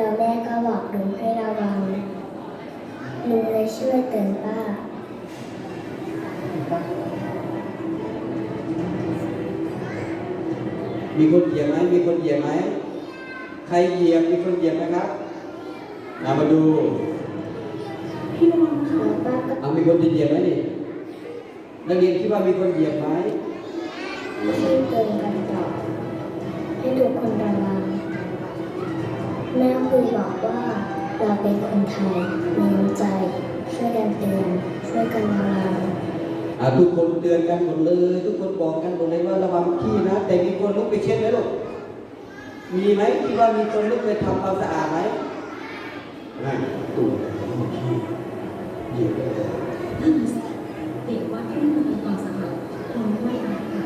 แล้วแม่ก็บอกลุงให้ระวังลุงเลยช่วยเตือนป้า มีคนเหยียบไหมมีคนเหยียบไหม ใครเหยียบ มีคนเหยียบไหมครับเอามาดูพี่มองค่ะป้าก็เอามีคนเหยียบไหมนี่นักเรียนคิดว่ามีคนเหยียบไหมช่วยเตือนกันต่อให้ทุกคนระวัง แม่คุยบอกว่า เราเป็นคนไทยมีน้ำใจ ช่วยกันเตือนช่วยกันระวังอ่าทุกคนเตือนกันหมดเลย ทุกคนบอกกันหมดเลยว่าระวังขี้นะ แต่มีคนลุกไปเช็ดไหมลูกมีไหมคิดว่ามีคนลุกไปทำความสะอาดไหมนั่นตู้ขี้เหยียบเลยนั่นน่ะสิเด็กวัดที่นี่มีความสะอาดคงไม่อาจค่ะ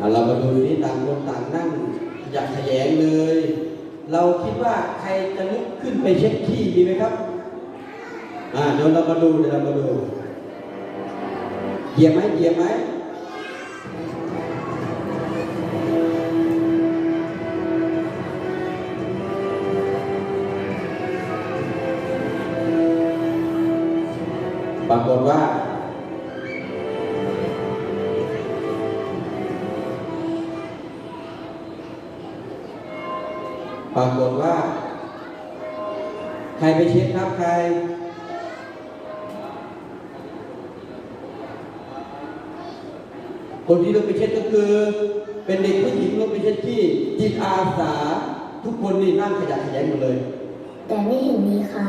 อะเรามาดูนี่ต่างคนต่างนั่ง อย่ากขยงเลย เราคิดว่าใครจะลุกขึ้นไปเช็ดขี้ดีไหมครับ อ่าเดี๋ยวเรามาดูเดี๋ยวเรามาดูเหยียบไหมเหยียบไหมปรากฏว่า ปรากฏว่า ใครไปเช็ดครับใคร คนที่ลงไปเช็ดก็คือ เป็นเด็กผู้หญิงลงไปเช็ดที่จิตอาสาทุกคนนี่นั่งขยันขยงหมดเลย แต่ไม่เห็นมีใคร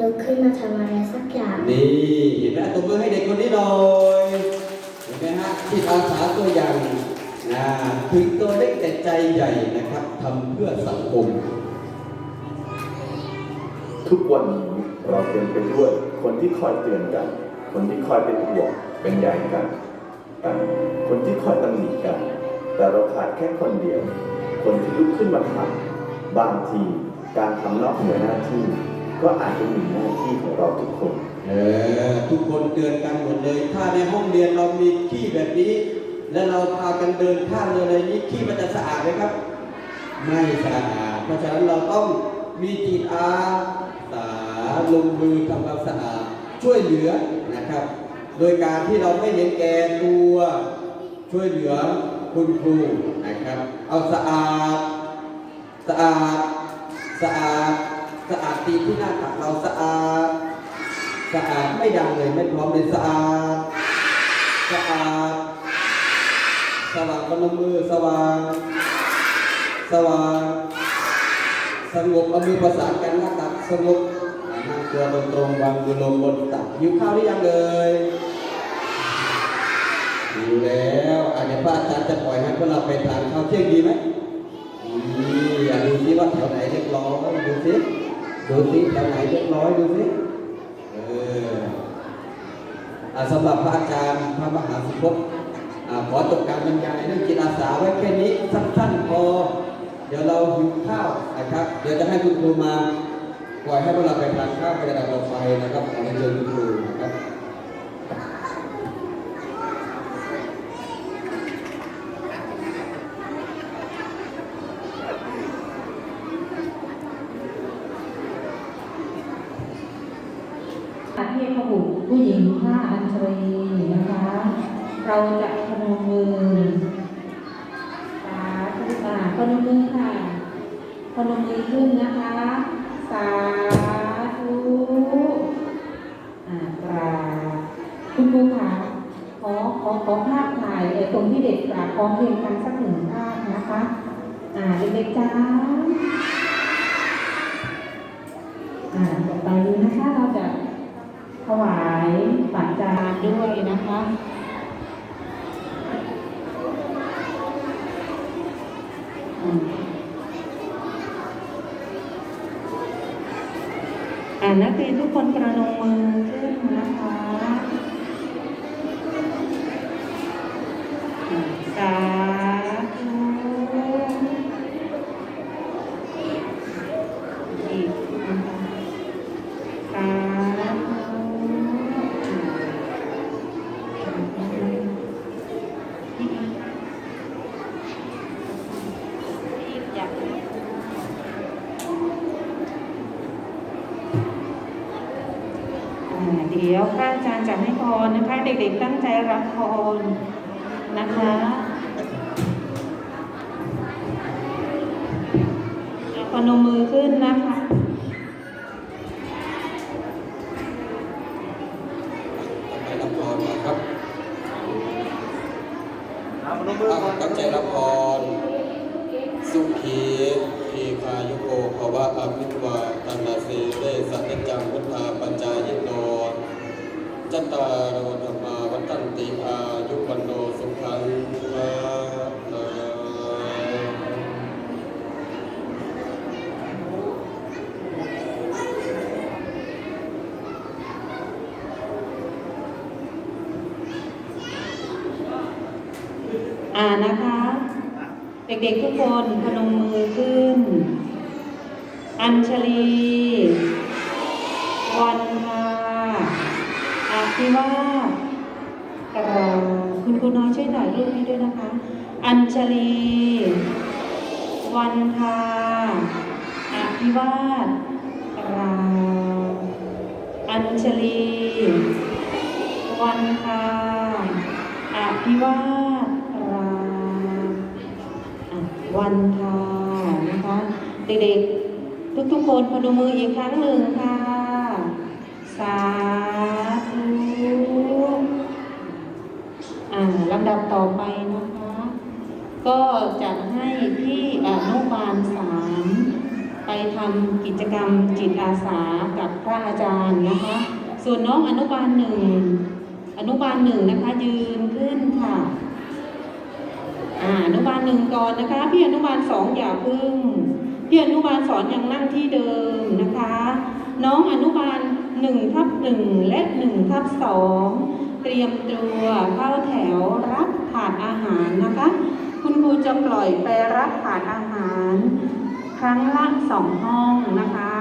ลุกขึ้นมาทำอะไรสักอย่าง นี่เห็นไหมตบมือให้เด็กคนนี้หน่อยเห็นไหมฮะจิตอาสาตัวอย่าง นะถึงตัวเล็กแต่ใจใหญ่นะครับทำเพื่อสังคม ทุกวันนี้เราเต็มไปด้วยคนที่คอยเตือนกัน คนที่คอยเป็นห่วงเป็นใยกันกันคนที่คอยตำหนิกัน แต่เราขาดแค่คนเดียว คนที่ลุกขึ้นมาทำบางทีการทำนอกเหนือหน้าที่ ก็อาจจะมีหน้าที่ของเราทุกคน เออทุกคนเตือนกันหมดเลย ถ้าในห้องเรียนเรามีขี้แบบนี้ แล้วเราพากันเดินข้ามเลยอะไรนี้ขี้มันจะสะอาดไหมครับ ไม่สะอาด เพราะฉะนั้นเราต้องมีจิตอาสาลงมือทำความสะอาดช่วยเหลือนะครับ โดยการที่เราไม่เห็นแก่ตัวช่วยเหลือคุณครูนะครับ เอาสะอาดสะอาดสะอาดสะอาดตีที่หน้าตักเราสะอาดสะอาดไม่ดังเลยไม่พร้อมเลยสะอาดสะอาด สว่างกำลังมือสว่าง สว่าง สงบเอามือประสานกันหน้าตักสงบนั่งตัวตรงตรงวางมือลงบนตักหิวข้าวหรือยังเลยหิวแล้วอาจจะพระอาจารย์จะปล่อยให้พวกเราไปทานข้าวเที่ยงดีไหมอยากดูซิว่าแถวไหนเรียบร้อยดูซิดูซิแถวไหนเรียบร้อยดูซิเออสำหรับพระอาจารย์พระมหาสุพ ขอจบการบรรยายเรื่องจิตอาสาไว้แค่นี้สั้นๆพอ เดี๋ยวเราหิวข้าวนะครับ เดี๋ยวจะให้คุณครูมาปล่อยให้พวกเราไปทานข้าวไปกระดาษรถไฟนะครับขอเรียนเชิญคุณครูนะครับเทพบุตรผู้หญิงผ้าอัญชลีนะคะ เราจะพนมมือสาธุค่ะพนมมือค่ะพนมมือขึ้นนะคะ สาธุอ่ากราบคุณครูค่ะขอขอขอภาพถ่ายตรงที่เด็กกราบพร้อมเพียงกันสักหนึ่งภาพนะคะ อ่าเด็กๆจ้าอ่าต่อไปนี้นะคะเราจะถวายปัจจานด้วยนะคะอืมอ่า นักเรียนทุกคนประนมมือขึ้นนะคะสาธุอีกนะคะสาธุอยาก อาจารย์จะให้พรนะคะเด็กๆตั้งใจรับพรนะคะพนมมือขึ้นนะคะไปรับพรนะครับตั้งใจรับพรสุขีทีคายุโกภวะอภิวาตันนาสีเรสัจจังพุทธาปัญจายโน จัตตารโธรรมาวัตันติอายุวันโนสุขังภาลังอ่านะคะ เด็กๆทุกคนพนมมือขึ้น อัญชลี อาภิวาสเราคุณครูน้อยช่วยถ่ายรูปให้ด้วยนะคะ อัญชลี วันทาอาภิวาสราอัญชลี วันทาอาภิวาสราอะวันทานะคะเด็กๆทุกๆคนพนมมืออีกครั้งหนึ่งค่ะสาธุอ่าลำ ดับต่อไปนะคะ ก็จะให้ที่อนุบาลสามไปทำกิจกรรมจิตอาสากับพระอาจารย์นะคะ ส่วนน้องอนุบาลหนึ่งอนุบาลหนึ่งนะคะยืนขึ้นค่ะอ่าอนุบาลหนึ่งก่อนนะคะ พี่อนุบาลสองอย่าพึ่ง พี่อนุบาลสอนยังนั่งที่เดิมนะคะ น้องอนุบาลหนึ่งทับหนึ่งและหนึ่งทับสอง เตรียมตัวเข้าแถวรับถาดอาหารนะคะ คุณครูจะปล่อยไปรับถาดอาหาร ครั้งละสองห้องนะคะ